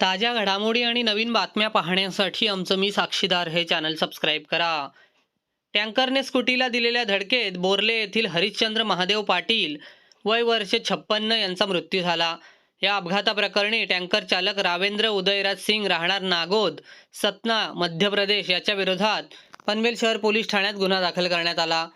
ताज्या घडामोडी आणि नवीन बातम्या पाहण्यासाठी आमचं मी साक्षीदार हे चॅनल सबस्क्राईब करा. टँकरने स्कूटीला दिलेल्या धडकेत बोर्ले येथील हरिश्चंद्र महादेव पाटील वय वर्ष छप्पन्न यांचा मृत्यू झाला. या अपघाताप्रकरणी टँकर चालक रावेंद्र उदयराज सिंग राहणार नागोद सतना मध्य प्रदेश याच्या विरोधात पनवेल शहर पोलीस ठाण्यात गुन्हा दाखल करण्यात आला.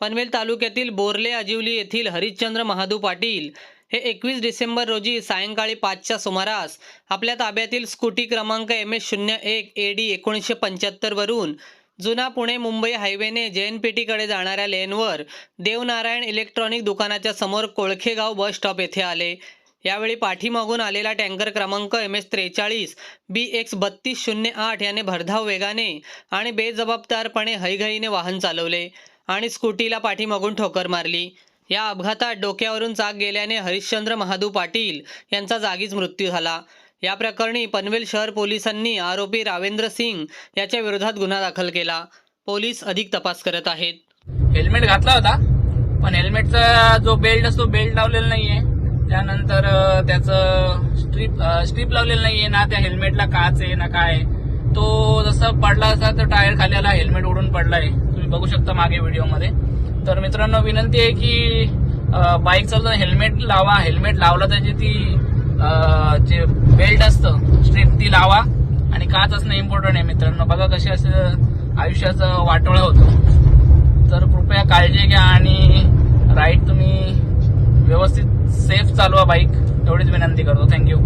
पनवेल तालुक्यातील बोर्ले अजिवली येथील हरिश्चंद्र महादू पाटील हे एकवीस डिसेंबर रोजी सायंकाळी पाचच्या सुमारास आपल्या ताब्यातील स्कूटी क्रमांक एम एस शून्य एक ए डी एकोणीसशे पंच्याहत्तरवरून जुना पुणे मुंबई हायवेने जे एन पी टीकडे जाणाऱ्या लेनवर देवनारायण इलेक्ट्रॉनिक दुकानाच्या समोर कोळखेगाव बस स्टॉप येथे आले. यावेळी पाठीमागून आलेला टँकर क्रमांक एम एस त्रेचाळीस बी एक्स बत्तीस शून्य आठ याने भरधाव वेगाने आणि बेजबाबदारपणे हैघईने वाहन चालवले आणि स्कूटीला पाठीमागून ठोकर मारली. या अपघातात डोक्यावरून चाक गेल्याने हरिश्चंद्र महादू पाटील यांचा जागीच मृत्यू झाला. या प्रकरणी पनवेल शहर पोलिसांनी आरोपी रावेंद्र सिंग याच्या विरोधात गुन्हा दाखल केला. पोलीस अधिक तपास करत आहेत. हेल्मेट घातला होता पण हेल्मेटचा जो बेल्ट असतो बेल्ट लावलेला नाहीये. त्यानंतर त्याचं स्ट्रीप स्ट्रीप लावलेलं नाहीये ना त्या हेल्मेटला काच आहे ना काय तो जसा पडला असा तर टायर खाली आला हेल्मेट उडून पडलाय. तुम्ही बघू शकता मागे व्हिडिओमध्ये. तर मित्रांनो विनंती आहे की बाईक चालताना हेल्मेट लावा हेल्मेट लावला त्याची ती जे बेल्ट असतं स्ट्रीप ती लावा. आणि काच असणं इम्पॉर्टंट आहे मित्रांनो. बघा कसे असं आयुष्याचं वाटोळा होतो. तर कृपया काळजी घ्या आणि राईड तुम्ही व्यवस्थित सेफ चालवा बाईक एवढीच विनंती करतो. थँक्यू